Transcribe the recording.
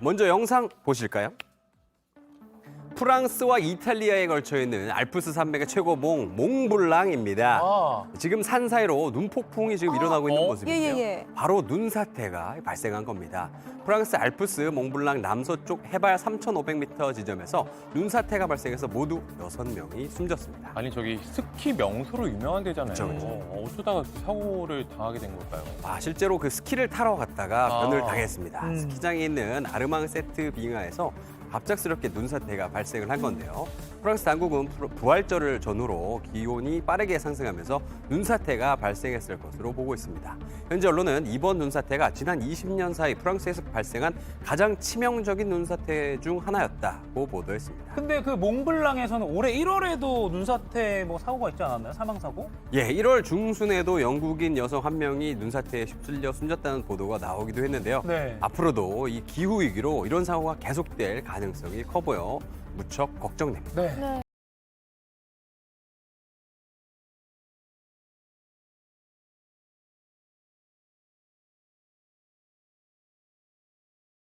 먼저 영상 보실까요? 프랑스와 이탈리아에 걸쳐 있는 알프스 산맥의 최고봉 몽블랑입니다. 아, 지금 산 사이로 눈폭풍이 지금 일어나고 있는 어? 모습인데요. 예, 예, 예. 바로 눈 사태가 발생한 겁니다. 프랑스 알프스 몽블랑 남서쪽 해발 3,500m 지점에서 눈 사태가 발생해서 모두 6명이 숨졌습니다. 아니 저기 스키 명소로 유명한 데잖아요. 그쵸, 그쵸. 어, 어쩌다가 사고를 당하게 된 걸까요? 아, 실제로 그 스키를 타러 갔다가 아. 변을 당했습니다. 음. 스키장에 있는 아르망 세트 빙하에서 갑작스럽게 눈사태가 발생을 한 건데요. 프랑스 당국은 부- 부활절을 전후로 기온이 빠르게 상승하면서 눈사태가 발생했을 것으로 보고 있습니다. 현재 언론은 이번 눈사태가 지난 20년 사이 프랑스에서 발생한 가장 치명적인 눈사태 중 하나였다고 보도했습니다. 근데 그 몽블랑에서는 올해 1월에도 눈사태 뭐 사고가 있지 않았나요? 사망 사고? 예, 1월 중순에도 영국인 여성 한 명이 눈사태에 휩쓸려 숨졌다는 보도가 나오기도 했는데요. 네. 앞으로도 이 기후 위기로 이런 사고가 계속될 가능성이 커 보여 무척 걱정됩니다. 네.